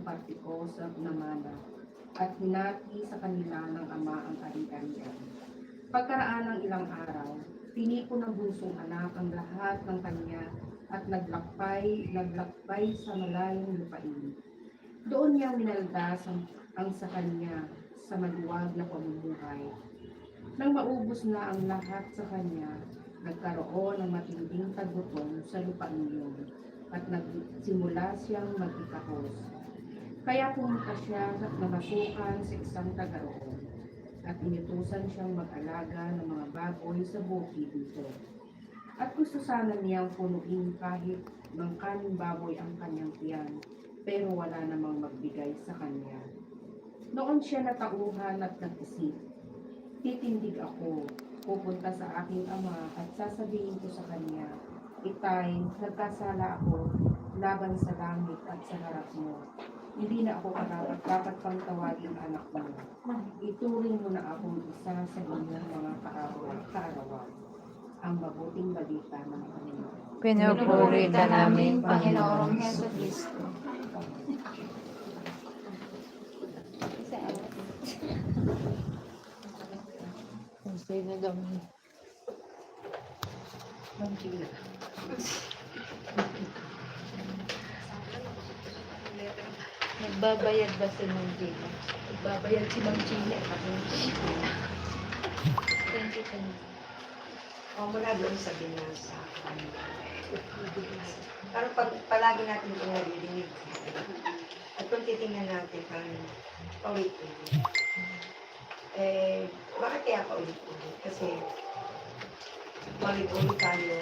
ng partiko sa namana at hinati sa kanila ng ama ang ari-arian. Pagkaraan ng ilang araw, piniko ng bunsong anak ang lahat ng kanya at naglakbay, naglakbay sa malayong lupain. Doon niya minaldas ang, ang sa kanya sa maluwag na pamumuhay. Nang maubos na ang lahat sa kanya, nagkaroon ng matinding tagutom sa lupain yun at nagsimula siyang magikahos. Kaya pumunta siya at namasukan sa isang tagaroon at inutusan siyang mag-alaga ng mga baboy sa bukid dito. At gusto sana niyang punuin kahit ng kaning baboy ang kanyang tiyan, pero wala namang magbigay sa kanya. Noon siya natauhan at nag-isip, titindig ako, pupunta sa aking ama at sasabihin ko sa kanya, Itay, nagkasala ako laban sa langit at sa harap mo. Hindi na ako karapat dapat pang tawagin anak mo. Ituring mo na akong isa sa inyong mga kaarawan. Ang mabuting balita ng Panginoon. Pinupuri ka namin, Panginoong Heso Kristo. Kung sino daw may Nagbabayad ba si Mandila? Babayan si Manchila. Thank you, thank you. O mula doon sa binasa. Pero pag palagi natin itong naririnig. At kung titingnan natin, parang paulit-ulit. Eh, bakit kaya paulit-ulit? Kasi paulit-ulit tayo.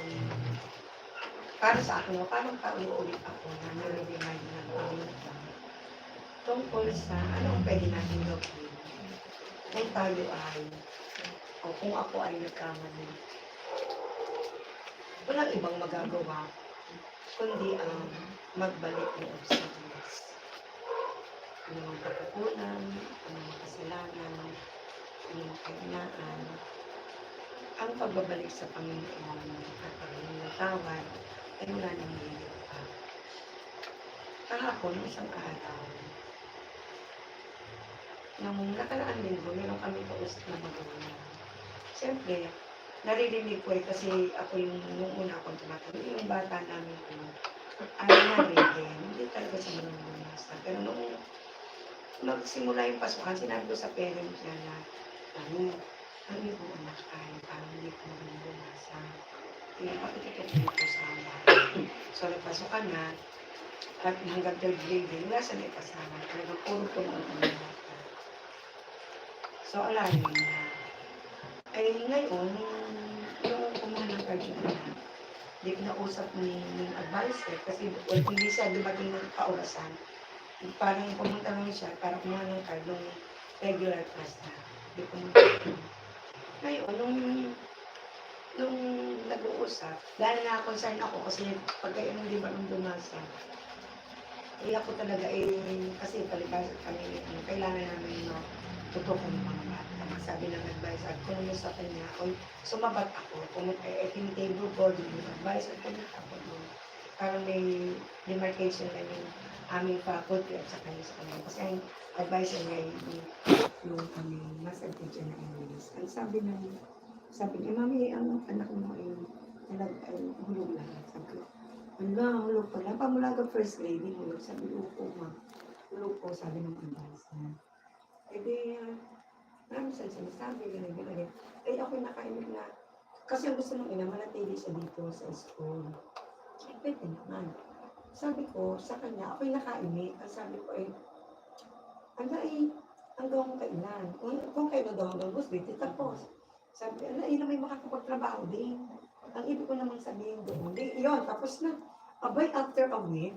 Para sa akin, parang paulit-ulit ako na tungkol sa ano ang pwede natin gawin. Kung tayo ay, o kung ako ay nagkamali, walang ibang magagawa kundi ang magbalik ng observance. Ano ang kakakulan, ano ang kasalanan, ano ang kahinaan, ang pagbabalik sa Panginoon at pagkakalawad ay wala nang pa. Kahapon, isang araw, nung nakaraan linggo, meron kami kausap na magawa. Siyempre, naririnig ko eh kasi ako yung nung una akong tumatanong, yung bata namin ko, ay narinig, hindi talaga siya marunong bumasa. Pero nung magsimula yung pasukan, sinabi ko sa parents niya na, ano, ang iyo anak ay parang hindi ko. Kaya pakikituloy ko sa bahay. So, nagpasukan na, at hanggang third grade wala siya na ipasama. Talagang puro ko ang mga bata. So, alamin na. Ay ngayon, yung kumuha ng card na anak, di nausap ni ng advisor kasi well, hindi siya dumating ng kaurasan. Parang pumunta lang siya para kumuha ng card nung regular class na. Di pumunta. Ngayon, nung nung nag-uusap, dahil na concern ako kasi pagka yung hindi ba nung dumasa, eh ako talaga eh, kasi palibas kami, ano, kailangan namin no, tutukan ng mga bata. Sabi ng advisor, kung ano sa kanya, o sumabat ako, kung eh, eh, table board yung advisor, pumunta ako doon. Parang may demarcation na yung aming faculty at sa kanya sa kanya. Kasi ang advisor niya yung, yung kami, mas teacher na English. Ang sabi ng, sabi niya, mami, ang anak mo ay nalag, ay hulog lahat. Sabi ko, ano, hulog pala. Pamula ka first lady, hulog. Sabi ko, ma. Hulog po, sabi ng advisor. Eh di, uh, marami siyang sinasabi, ganun, ganun. Eh ako nakainig na, kasi ang gusto ng ina, manatili siya dito sa school. Eh, pwede naman. Sabi ko, sa kanya, ako'y nakaimik. Ang sabi ko, eh, ano eh, hanggang kailan? Kung, kung kailan daw hanggang gusto, dito tapos. Sabi, ano, na may makakapagtrabaho din. Ang ibig ko namang sabihin doon, di, yun, tapos na. Abay, after a week,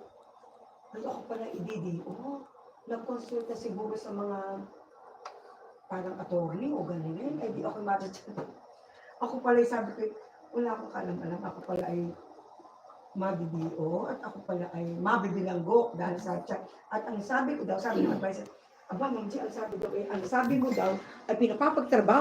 ay ako pala i-DD. Oh, nagkonsulta siguro sa mga parang attorney o ganun. Eh, di ako matutulog. Ako pala, sabi ko, wala akong kalam-alam. Ako pala ay mabibiyo at ako pala ay mabibilanggo dahil sa chat. At ang sabi ko daw, sabi ng advisor, aba, Ma'am G, ang sabi daw, eh, ang sabi mo daw, ay pinapapagtrabaho